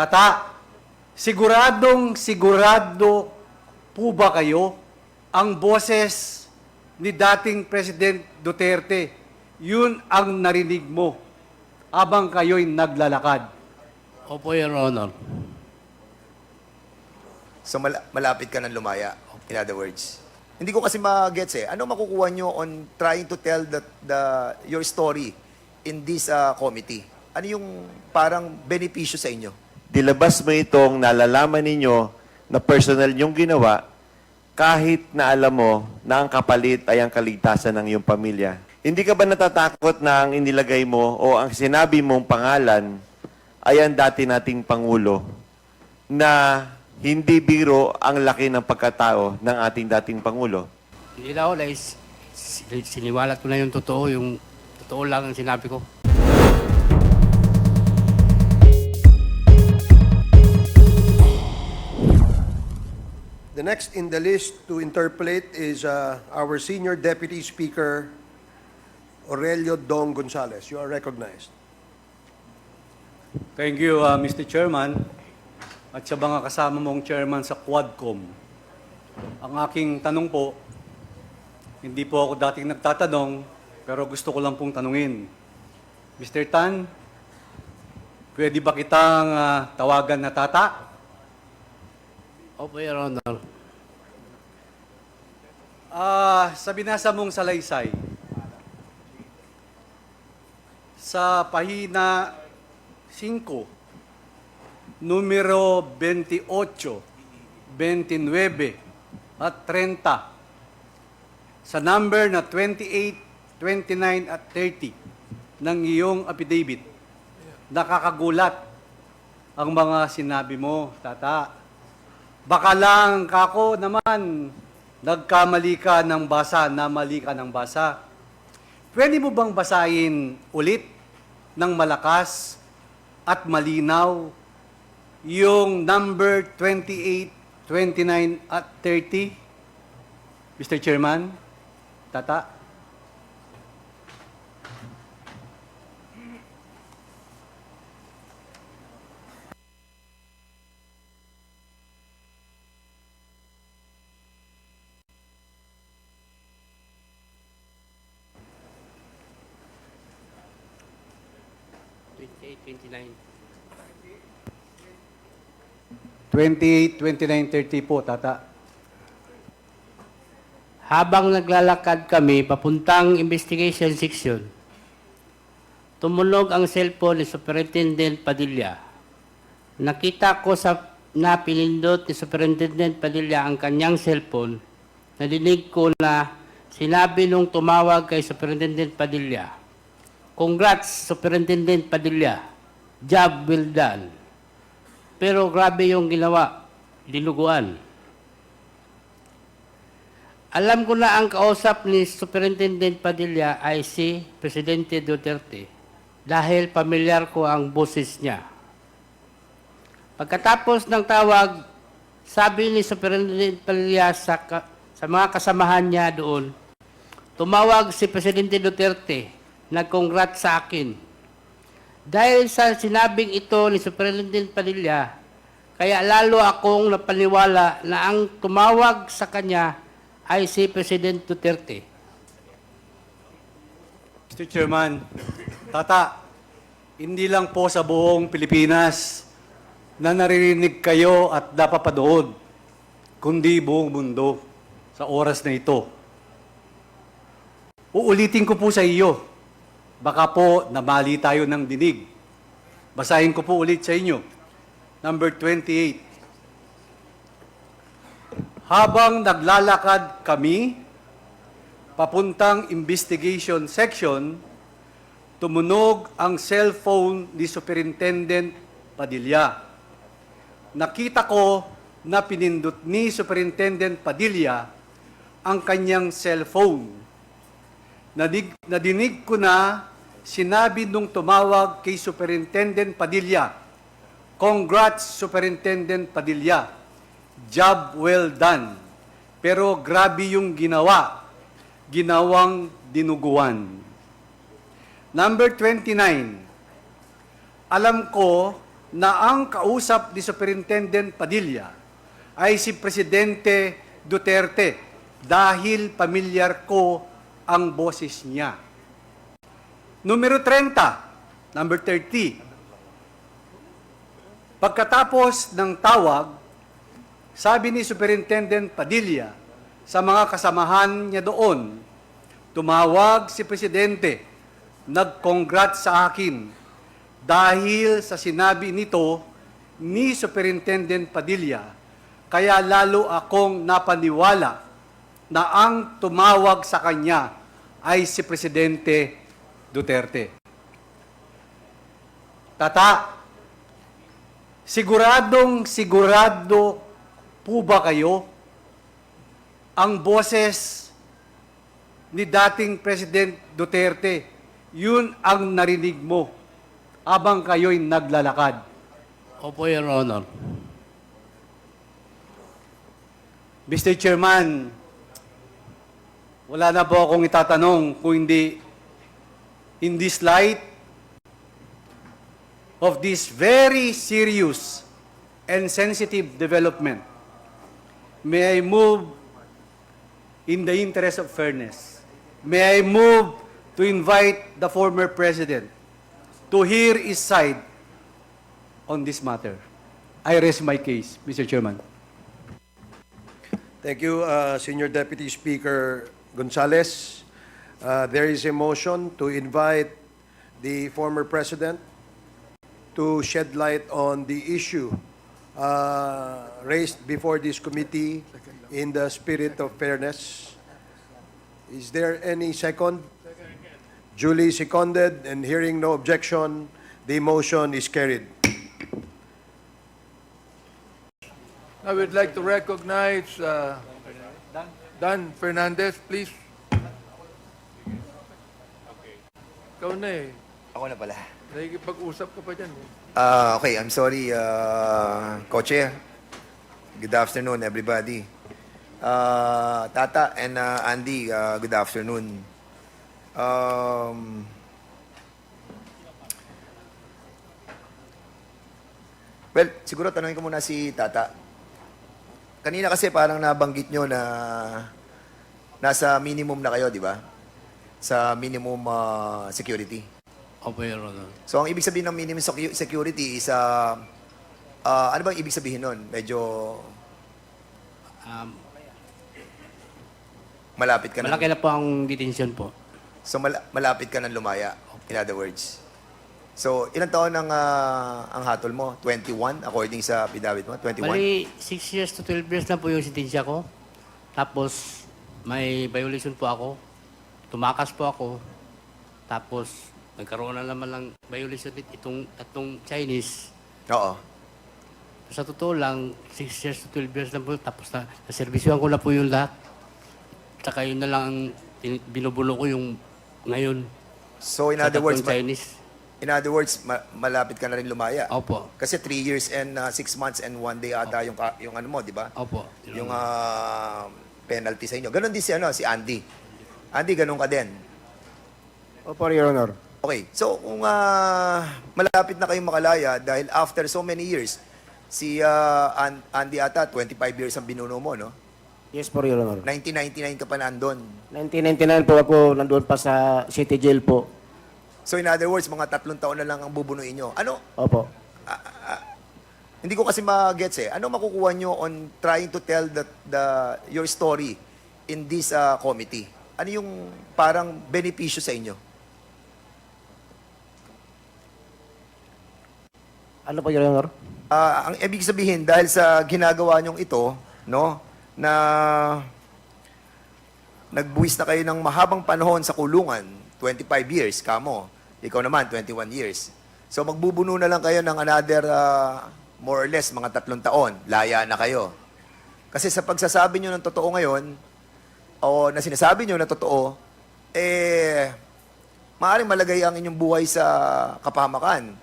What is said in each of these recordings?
Tata, siguradong sigurado po ba kayo ang boses ni dating President Duterte, yun ang narinig mo habang kayo'y naglalakad. Opo, Your Honor. So mal- malapit ka ng lumaya, in other words. Hindi ko kasi ma-gets eh. Ano makukuha nyo on trying to tell the, the, your story in this uh, committee? Ano yung parang benepisyo sa inyo? Dilabas mo itong nalalaman ninyo na personal yung ginawa kahit na alam mo na ang kapalit ay ang kaligtasan ng iyong pamilya. Hindi ka ba natatakot na ang inilagay mo o ang sinabi mong pangalan ay ang dati nating Pangulo na hindi biro ang laki ng pagkatao ng ating dating Pangulo? Hindi na ako, s- siniwalat ko na yung totoo, yung totoo lang ang sinabi ko. The next in the list to interpolate is uh, our Senior Deputy Speaker, Aurelio Dong Gonzales. You are recognized. Thank you, uh, Mr. Chairman. At sa mga kasama mong chairman sa Quadcom. Ang aking tanong po, hindi po ako dating nagtatanong, pero gusto ko lang pong tanungin. Mr. Tan, pwede ba kitang uh, tawagan na tata? Opo, Your Honor. Ah, sa binasa mong salaysay, sa pahina 5, numero 28, 29, at 30, sa number na 28, 29, at 30 ng iyong affidavit, nakakagulat ang mga sinabi mo, tata. Baka lang kako naman, nagkamali ka ng basa, namali ka ng basa. Pwede mo bang basahin ulit ng malakas at malinaw yung number 28, 29 at 30? Mr. Chairman, Tata? Twenty-eight, twenty-nine. 28, 29, 30 po, Tata. Habang naglalakad kami papuntang investigation section, tumunog ang cellphone ni Superintendent Padilla. Nakita ko sa na pinindot ni Superintendent Padilla ang kanyang cellphone. Nadinig ko na sinabi nung tumawag kay Superintendent Padilla, Congrats, Superintendent Padilla. Job well done. Pero grabe yung ginawa. Dinuguan. Alam ko na ang kausap ni Superintendent Padilla ay si Presidente Duterte dahil pamilyar ko ang boses niya. Pagkatapos ng tawag, sabi ni Superintendent Padilla sa, sa mga kasamahan niya doon, tumawag si Presidente Duterte, nag-congrats sa akin. Dahil sa sinabing ito ni Superintendent Padilla, kaya lalo akong napaniwala na ang tumawag sa kanya ay si President Duterte. Mr. Chairman, Tata, hindi lang po sa buong Pilipinas na naririnig kayo at napapadood, kundi buong mundo sa oras na ito. Uulitin ko po sa iyo. Baka po namali tayo ng dinig. Basahin ko po ulit sa inyo. Number 28. Habang naglalakad kami, papuntang investigation section, tumunog ang cellphone ni Superintendent Padilla. Nakita ko na pinindot ni Superintendent Padilla ang kanyang cellphone. Nadig, nadinig ko na sinabi nung tumawag kay Superintendent Padilla, Congrats, Superintendent Padilla. Job well done. Pero grabe yung ginawa. Ginawang dinuguan. Number 29. Alam ko na ang kausap ni Superintendent Padilla ay si Presidente Duterte dahil pamilyar ko ang boses niya. Numero 30, number 30. Pagkatapos ng tawag, sabi ni Superintendent Padilla sa mga kasamahan niya doon, tumawag si Presidente, nag-congrats sa akin dahil sa sinabi nito ni Superintendent Padilla, kaya lalo akong napaniwala na ang tumawag sa kanya ay si Presidente Duterte. Tata, siguradong sigurado po ba kayo ang boses ni dating President Duterte, yun ang narinig mo habang kayo'y naglalakad. Opo, Your Honor. Mr. Chairman, wala na po akong itatanong kung hindi in this light of this very serious and sensitive development, may I move in the interest of fairness, may I move to invite the former president to hear his side on this matter. I raise my case, Mr. Chairman. Thank you, uh, Senior Deputy Speaker Gonzales. Uh, There is a motion to invite the former president to shed light on the issue uh, raised before this committee in the spirit of fairness. Is there any second? Duly seconded and hearing no objection, the motion is carried. I would like to recognize uh, Dan Fernandez, please. Ikaw na eh. Ako na pala. Nakikipag-usap ka pa dyan. eh. Ah, okay, I'm sorry, uh, Koche. Good afternoon, everybody. Uh, Tata and uh, Andy, uh, good afternoon. Um, well, siguro tanongin ko muna si Tata. Kanina kasi parang nabanggit nyo na nasa minimum na kayo, di ba? Sa minimum uh, security. Opo, Your Honor. So, ang ibig sabihin ng minimum secu- security is, uh, uh, ano bang ibig sabihin nun? Medyo Um, malapit ka na. malaki na po ang detention po. So, mal- malapit ka ng lumaya, in other words. So, ilang taon ang, ah, ang hatol mo? 21, according sa pidawit mo? 21? Bali, 6 years to 12 years na po yung sentensya ko. Tapos, may violation po ako. Tumakas po ako. Tapos, nagkaroon na naman ng violation dit itong tatlong Chinese. Oo. Sa totoo lang, 6 years to 12 years na po. Tapos, na, naservisyohan ko na po yung lahat. Tsaka yun na lang ang tin- binubulo ko yung ngayon. So, in sa other words, tatlong ma- Chinese. in other words, ma- malapit ka na rin lumaya. Opo. Kasi 3 years and 6 months and 1 day ata yung, ka- yung ano mo, di ba? Opo. Yung ah, penalty sa inyo. Ganon din si, ano, si Andy. Andy, ganon ka din. Opo, Your Honor. Okay, so kung ah, malapit na kayong makalaya dahil after so many years, si ah, An- Andy ata 25 years ang binuno mo, no? Yes po, Your Honor. 1999 ka pa nandun. 1999 po ako nandoon pa sa City Jail po. So in other words, mga tatlong taon na lang ang bubunuin nyo. Ano, Opo. hindi ko kasi ma-gets eh. Ano makukuha nyo on trying to tell the, the, your story in this ah, committee? Ano yung parang benepisyo sa inyo? Ano po, Your Honor? Ah, ang ibig sabihin dahil sa ginagawa nyong ito, no, na nagbuwis na kayo ng mahabang panahon sa kulungan, 25 years, kamo. Ikaw naman, 21 years. So magbubuno na lang kayo ng another, ah, more or less, mga tatlong taon. Laya na kayo. Kasi sa pagsasabi nyo ng totoo ngayon, o na sinasabi nyo na totoo, eh, maaring malagay ang inyong buhay sa kapahamakan.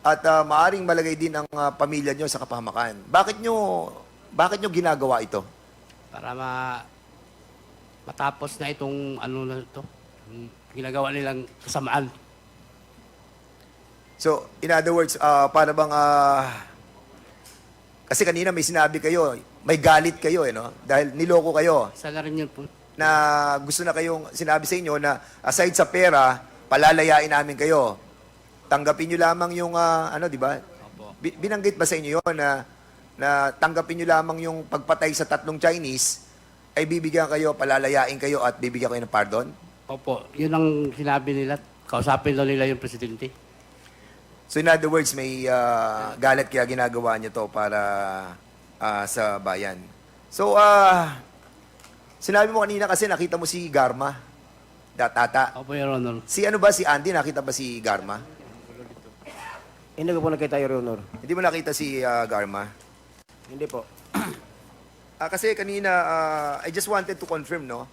At ah, maaring malagay din ang ah, pamilya nyo sa kapahamakan. Bakit nyo, bakit nyo ginagawa ito? para ma matapos na itong ano na ito, ginagawa nilang kasamaan. So, in other words, ah, para bang, ah, kasi kanina may sinabi kayo, may galit kayo, eh, no? Dahil niloko kayo, Isa na rin yun po. Na gusto na kayong, sinabi sa inyo na aside sa pera, palalayain namin kayo. Tanggapin nyo lamang yung, ah, ano, di ba? Bi- binanggit ba sa inyo yun na, na tanggapin nyo lamang yung pagpatay sa tatlong Chinese, ay bibigyan kayo, palalayain kayo at bibigyan kayo ng pardon? Opo, yun ang sinabi nila. Kausapin daw nila yung presidente. So in other words, may ah, galit kaya ginagawa niyo to para ah, sa bayan. So, ah, sinabi mo kanina kasi nakita mo si Garma, datata. Opo, Your Honor. Si ano ba si Andy, nakita ba si Garma? Hindi ko po nakita, Your Honor. Hindi mo nakita si ah, Garma? Hindi po. Ah, kasi kanina, ah, I just wanted to confirm, no?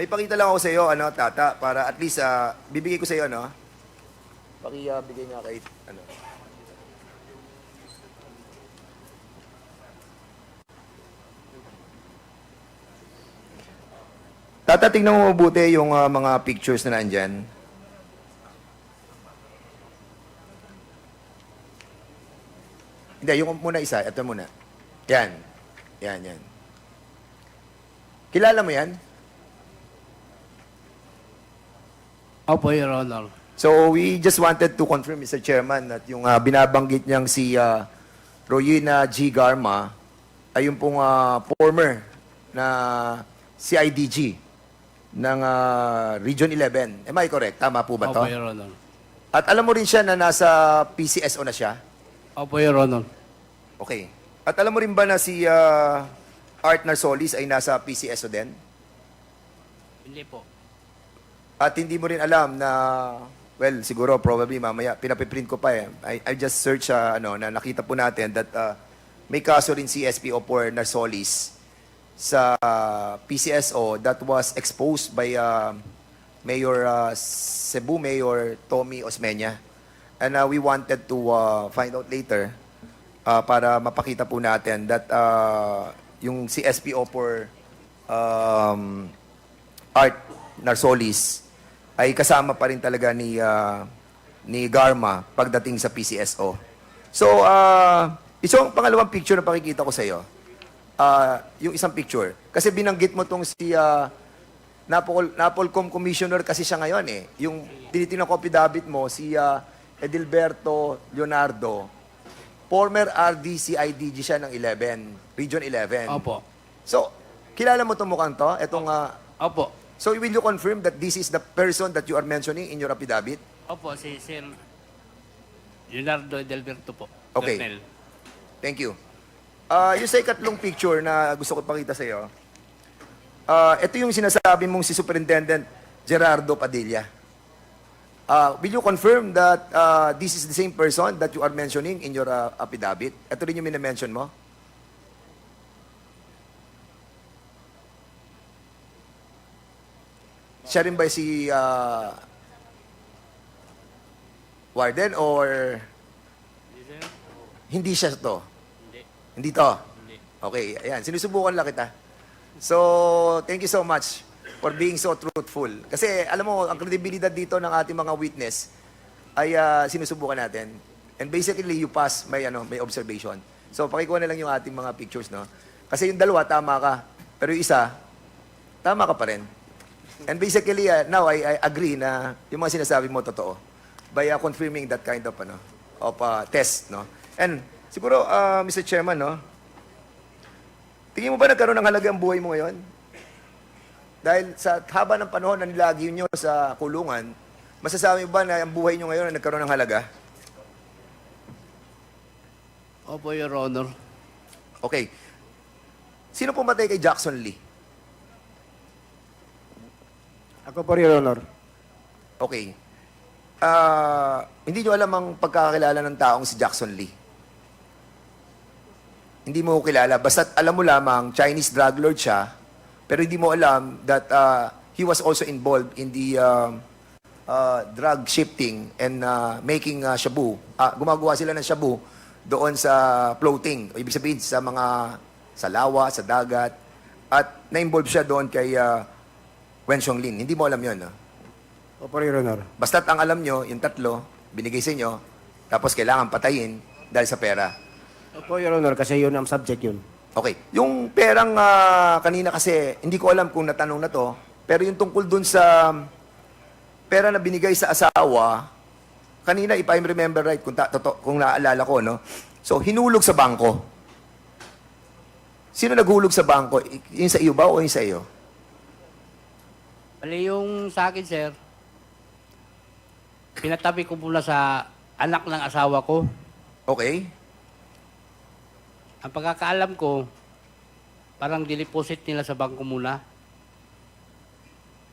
May pakita lang ako sa iyo, ano, tata, para at least ah, bibigay ko sa iyo, no? Paki ah, bigay nga kay ano. Tata, tingnan mo mabuti yung ah, mga pictures na nandyan. Hindi, yung muna isa. Ito muna. Yan. Yan, yan. Kilala mo yan? Opo, Your Honor. So we just wanted to confirm, Mr. Chairman, that yung ah, binabanggit niyang si uh, Royina G. Garma ay yung pong ah, former na CIDG ng ah, Region 11. Am I correct? Tama po ba to? Opo, Your Honor. At alam mo rin siya na nasa PCSO na siya? Opo, Your Honor. Okay. At alam mo rin ba na si ah, Art Narsolis ay nasa PCSO din? Hindi po. At hindi mo rin alam na, well, siguro, probably, mamaya, pinapiprint ko pa eh. I, I just search, uh, ano, na nakita po natin that uh, may kaso rin si SPO for Narsolis sa PCSO that was exposed by uh, Mayor uh, Cebu Mayor Tommy Osmeña. And uh, we wanted to uh, find out later uh, para mapakita po natin that uh, yung si SPO for um, Art Narsolis ay kasama pa rin talaga ni ah, ni Garma pagdating sa PCSO. So, uh, isang pangalawang picture na pakikita ko sa iyo. Ah, yung isang picture. Kasi binanggit mo tong si uh, Napol, Napolcom Commissioner kasi siya ngayon eh. Yung tinitingnan ko affidavit mo, si ah, Edilberto Leonardo, former RDCIDG siya ng 11, Region 11. Opo. So, kilala mo itong mukhang to? Itong, ah, Opo. So will you confirm that this is the person that you are mentioning in your affidavit? Opo, si Sir Leonardo Delberto po. Okay. Colonel. Thank you. Ah, yung sa ikatlong picture na gusto ko pakita sa iyo, ah, ito yung sinasabi mong si Superintendent Gerardo Padilla. Ah, will you confirm that ah, this is the same person that you are mentioning in your ah, affidavit? Ito rin yung minamention mo? Siya rin ba si ah, Warden or hindi siya to? Hindi. Hindi to? Hindi. Okay, ayan. Sinusubukan lang kita. So, thank you so much for being so truthful. Kasi, alam mo, ang kredibilidad dito ng ating mga witness ay ah, sinusubukan natin. And basically, you pass may, ano, may observation. So, pakikuha na lang yung ating mga pictures, no? Kasi yung dalawa, tama ka. Pero yung isa, tama ka pa rin. And basically, ah, now, I, I agree na yung mga sinasabi mo, totoo. By ah, confirming that kind of, ano, of ah, test, no? And siguro, ah, Mr. Chairman, no? Tingin mo ba nagkaroon ng halaga ang buhay mo ngayon? Dahil sa haba ng panahon na nilagi nyo sa kulungan, masasabi mo ba na ang buhay nyo ngayon ay nagkaroon ng halaga? Opo, Your Honor. Okay. Sino pumatay kay Jackson Lee? Ako po, Your Honor. Okay. Ah, hindi nyo alam ang pagkakakilala ng taong si Jackson Lee. Hindi mo kilala. Basta alam mo lamang, Chinese drug lord siya, pero hindi mo alam that ah, he was also involved in the um, uh, drug shifting and uh, making uh, shabu. Ah, gumagawa sila ng shabu doon sa floating. Ibig sabihin sa mga sa lawa, sa dagat. At na-involve siya doon kay uh, Wen Xiongling. Hindi mo alam yun. No? Opo, Your Honor. Basta't ang alam nyo, yung tatlo, binigay sa inyo, tapos kailangan patayin dahil sa pera. Opo, Your Honor, kasi yun ang subject yun. Okay. Yung perang ah, kanina kasi, hindi ko alam kung natanong na to, pero yung tungkol dun sa pera na binigay sa asawa, kanina, if I remember right, kung, ta- toto- kung naaalala ko, no? So, hinulog sa bangko. Sino naghulog sa bangko? I- Yung sa iyo ba o yung sa iyo? Bali yung sa akin, sir, pinatabi ko muna sa anak ng asawa ko. Okay. Ang pagkakaalam ko, parang diniposit nila sa bangko muna.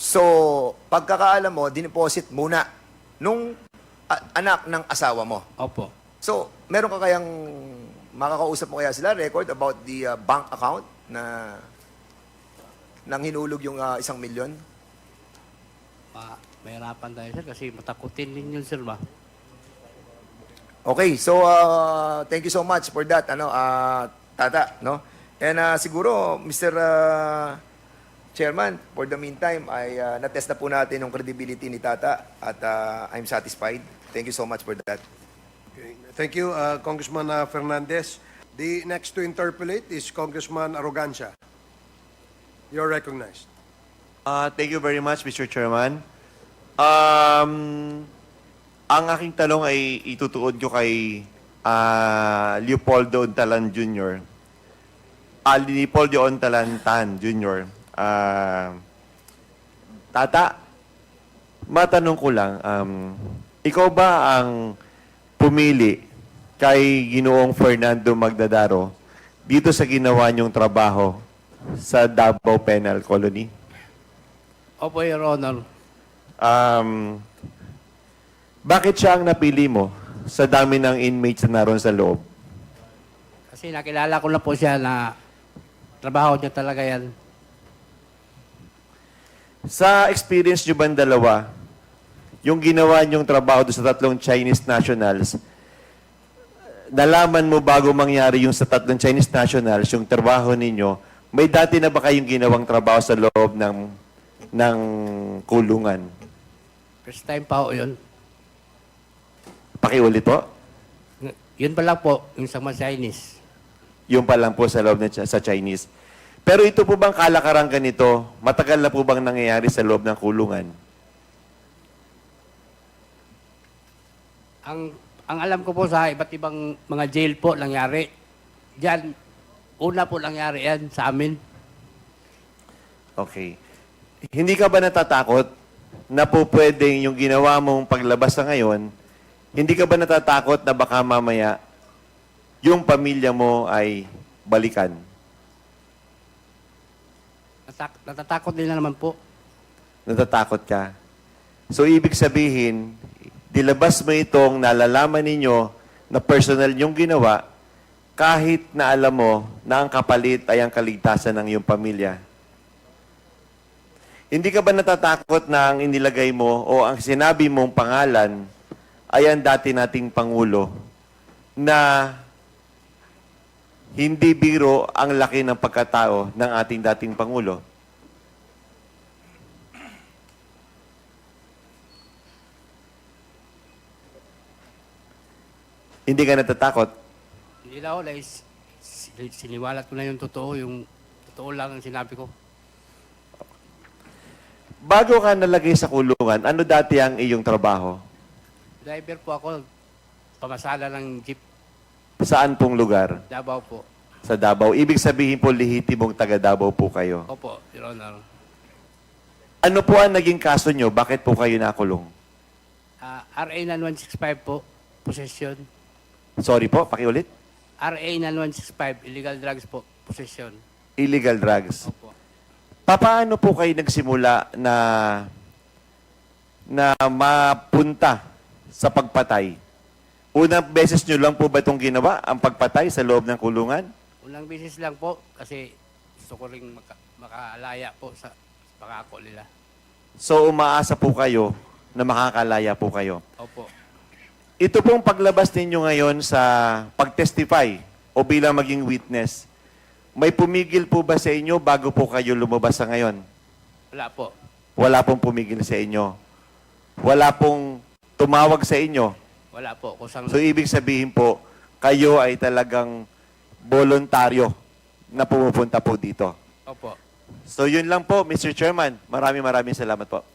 So, pagkakaalam mo, dineposit muna nung a- anak ng asawa mo. Opo. So, meron ka kayang makakausap mo kaya sila record about the uh, bank account na nang hinulog yung uh, isang milyon? Ma mahirapan tayo, sir, kasi matakutin din yun, sir, ba? Okay, so uh, thank you so much for that, ano, uh, Tata, no? And uh, siguro, Mr. uh, Chairman, for the meantime, ay uh, natest na po natin yung credibility ni Tata at uh, I'm satisfied. Thank you so much for that. Okay. Thank you, uh, Congressman uh, Fernandez. The next to interpolate is Congressman Arrogancia. You're recognized. Ah, thank you very much, Mr. Chairman. Um, ang aking tanong ay itutuod ko kay ah, Leopoldo Ontalan Jr. Ah, Leopoldo Ontalan Tan Jr. Ah, tata, matanong ko lang, um, ikaw ba ang pumili kay Ginoong Fernando Magdadaro dito sa ginawa niyong trabaho sa Davao Penal Colony? Opo, Your Honor. Um, bakit siya ang napili mo sa dami ng inmates na naroon sa loob? Kasi nakilala ko na po siya na trabaho niya talaga yan. Sa experience nyo ba dalawa, yung ginawa niyong trabaho doon sa tatlong Chinese nationals, nalaman mo bago mangyari yung sa tatlong Chinese nationals, yung trabaho ninyo, may dati na ba kayong ginawang trabaho sa loob ng, ng kulungan? First time pa ho yun. Pakiulit po. Yun pa lang po, yung sa mga Chinese. Yung pa lang po sa loob ng, sa Chinese. Pero ito po bang kalakaran ganito, matagal na po bang nangyayari sa loob ng kulungan? Ang ang alam ko po sa iba't ibang mga jail po nangyari. Diyan, una po nangyari yan sa amin. Okay. Hindi ka ba natatakot na po pwedeng yung ginawa mong paglabas sa ngayon, hindi ka ba natatakot na baka mamaya yung pamilya mo ay balikan? Natak- natatakot din na naman po. Natatakot ka? So, ibig sabihin, dilabas mo itong nalalaman ninyo na personal yung ginawa kahit na alam mo na ang kapalit ay ang kaligtasan ng iyong pamilya. Hindi ka ba natatakot na ang inilagay mo o ang sinabi mong pangalan ay ang dati nating Pangulo na hindi biro ang laki ng pagkatao ng ating dating Pangulo? Hindi ka natatakot? Hindi na ako, like, sin- siniwalat ko na yung totoo, yung totoo lang ang sinabi ko. Bago ka nalagay sa kulungan, ano dati ang iyong trabaho? Driver po ako, pamasada ng jeep, Saan pong lugar? Davao po. Sa Davao. Ibig sabihin po, lihitimong taga Davao po kayo. Opo, Your Honor. Ano po ang naging kaso nyo? Bakit po kayo nakulong? Ah, RA 9165 po, possession. Sorry po, pakiulit. RA 9165, illegal drugs po, possession. Illegal drugs. Opo. Paano po kayo nagsimula na na mapunta sa pagpatay? Unang beses nyo lang po ba itong ginawa, ang pagpatay sa loob ng kulungan? Unang bisis lang po, kasi gusto ko rin maka, makaalaya po sa, sa pangako nila. So umaasa po kayo na makakalaya po kayo. Opo. Ito pong paglabas ninyo ngayon sa pag-testify o bilang maging witness, may pumigil po ba sa inyo bago po kayo lumabas sa ngayon? Wala po. Wala pong pumigil sa inyo. Wala pong tumawag sa inyo. Wala po. Kusang So, ibig sabihin po, kayo ay talagang voluntaryo na pumupunta po dito. Opo. So, yun lang po, Mr. Chairman. Maraming maraming salamat po.